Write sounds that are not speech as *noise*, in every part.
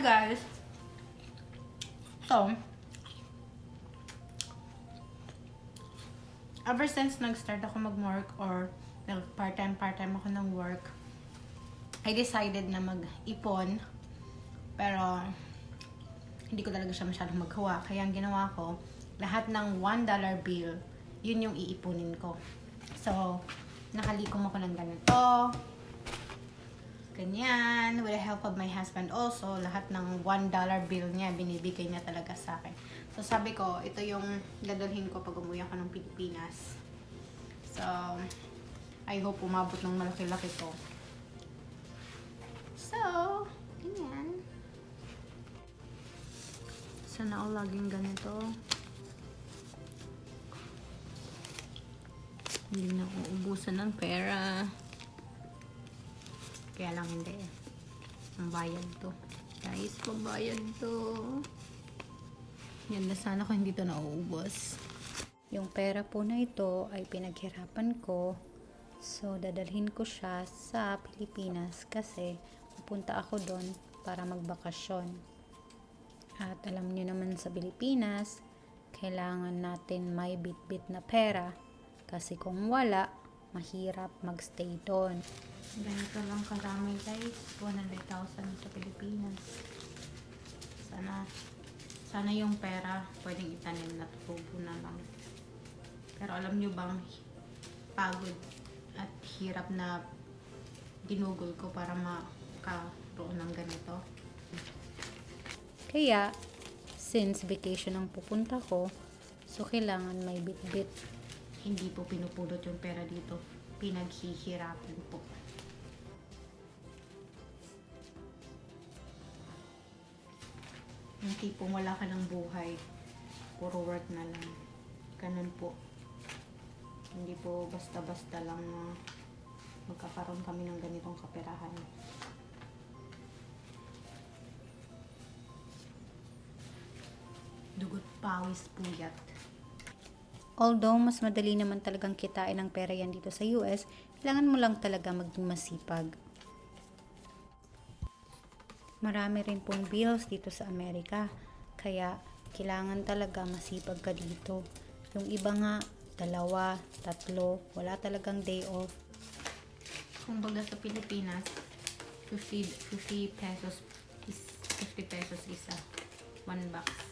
guys. So, ever since nag-start ako mag-work or nag part-time part-time ako ng work, I decided na mag-ipon. Pero, hindi ko talaga siya masyadong maghawa. Kaya ang ginawa ko, lahat ng $1 bill, yun yung iipunin ko. So, nakalikom ako ng ganito. Ganyan. With the help of my husband also, lahat ng $1 bill niya, binibigay niya talaga sa akin. So, sabi ko, ito yung dadalhin ko pag umuwi ako ng Pilipinas. So, I hope umabot ng malaki-laki to. So, ganyan. Sana all laging ganito. Hindi na uubusan ng pera. Kaya lang hindi. Ang bayad to. Guys, pambayad to. Yan na sana kung hindi to nauubos. Yung pera po na ito ay pinaghirapan ko. So, dadalhin ko siya sa Pilipinas kasi pupunta ako doon para magbakasyon. At alam niyo naman sa Pilipinas, kailangan natin may bit-bit na pera kasi kung wala, mahirap magstay doon. Ganito lang karami guys. 100,000 sa Pilipinas. Sana, sana yung pera pwedeng itanim na tubo na lang. Pero alam nyo bang pagod at hirap na ginugol ko para makaroon ng ganito? Kaya, since vacation ang pupunta ko, so kailangan may bit-bit Hindi po pinupulot yung pera dito. Pinaghihirapan po. Yung tipong wala ka ng buhay. Puro work na lang. Ganun po. Hindi po basta-basta lang na magkakaroon kami ng ganitong kaperahan. Dugot pawis puyat. Although mas madali naman talagang kitain ang pera yan dito sa US, kailangan mo lang talaga maging masipag. Marami rin pong bills dito sa Amerika, kaya kailangan talaga masipag ka dito. Yung iba nga, dalawa, tatlo, wala talagang day off. Kumbaga sa Pilipinas, 50, 50 pesos is 50 pesos isa. One box.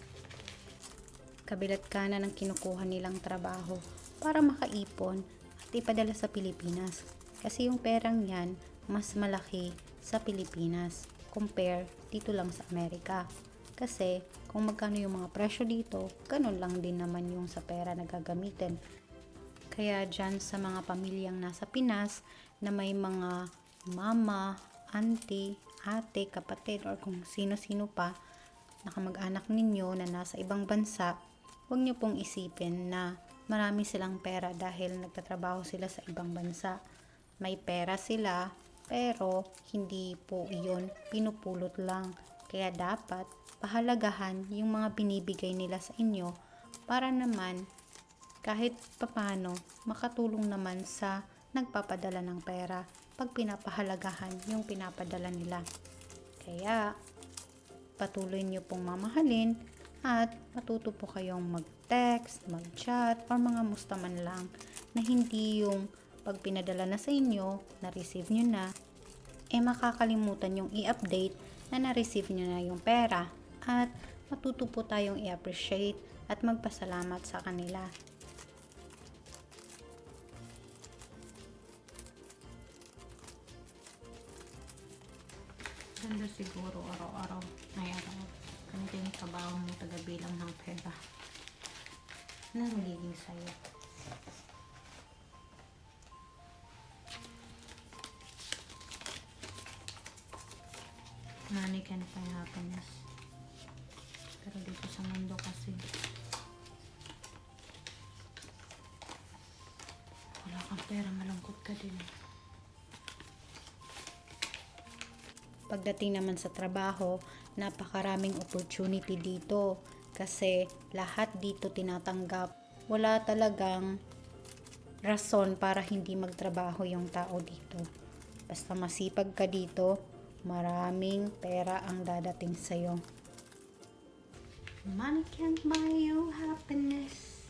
Kabilat ka na ng kinukuha nilang trabaho para makaipon at ipadala sa Pilipinas. Kasi yung perang yan, mas malaki sa Pilipinas compare dito lang sa Amerika. Kasi kung magkano yung mga presyo dito, ganun lang din naman yung sa pera na gagamitin. Kaya dyan sa mga pamilyang nasa Pinas na may mga mama, auntie, ate, kapatid, or kung sino-sino pa na kamag-anak ninyo na nasa ibang bansa, huwag niyo pong isipin na marami silang pera dahil nagtatrabaho sila sa ibang bansa. May pera sila, pero hindi po iyon pinupulot lang. Kaya dapat pahalagahan yung mga binibigay nila sa inyo para naman kahit papano makatulong naman sa nagpapadala ng pera pag pinapahalagahan yung pinapadala nila. Kaya patuloy niyo pong mamahalin at matuto po kayong mag-text, mag-chat, or mga musta man lang na hindi yung pag pinadala na sa inyo, na-receive nyo na, eh makakalimutan yung i-update na na-receive nyo na yung pera at matuto po tayong i-appreciate at magpasalamat sa kanila. Ganda siguro araw-araw. Ay, araw. Ganito yung trabaho mo tagabilang ng pera. Ano ang magiging sayo? Money can find happiness. Pero dito sa mundo kasi wala kang pera, malungkot ka din. Pagdating naman sa trabaho, napakaraming opportunity dito kasi lahat dito tinatanggap. Wala talagang rason para hindi magtrabaho yung tao dito. Basta masipag ka dito, maraming pera ang dadating sa'yo. Money can't buy you happiness.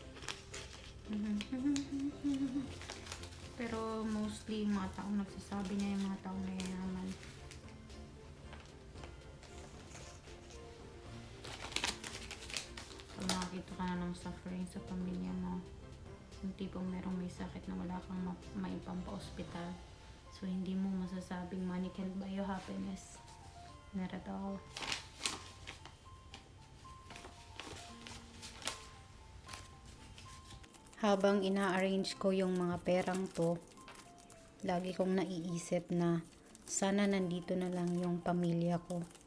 *laughs* Pero mostly mga taong nagsasabi niya ng suffering sa pamilya mo, yung tipong merong may sakit na wala kang ma- maipang pa-hospital. So, hindi mo masasabing money can't buy you happiness. Not at. Habang ina-arrange ko yung mga perang to, lagi kong naiisip na sana nandito na lang yung pamilya ko.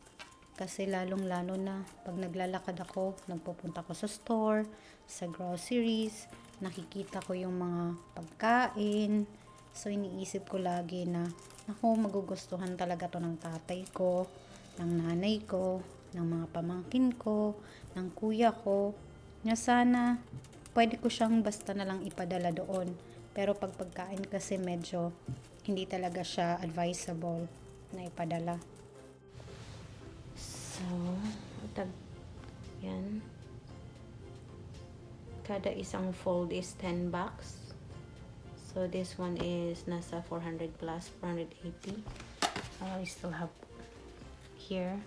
Kasi lalong lalo na pag naglalakad ako, nagpupunta ko sa store, sa groceries, nakikita ko yung mga pagkain. So iniisip ko lagi na, ako magugustuhan talaga to ng tatay ko, ng nanay ko, ng mga pamangkin ko, ng kuya ko, na sana pwede ko siyang basta na lang ipadala doon. Pero pag pagkain kasi medyo hindi talaga siya advisable na ipadala. So, tag yan. Kada isang fold is 10 bucks. So, this one is nasa 400 plus, 480. Uh, I still have here.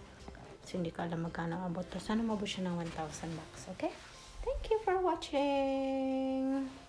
So, hindi ko alam magkano abot to. Sana mabot siya ng 1,000 bucks, okay? Thank you for watching!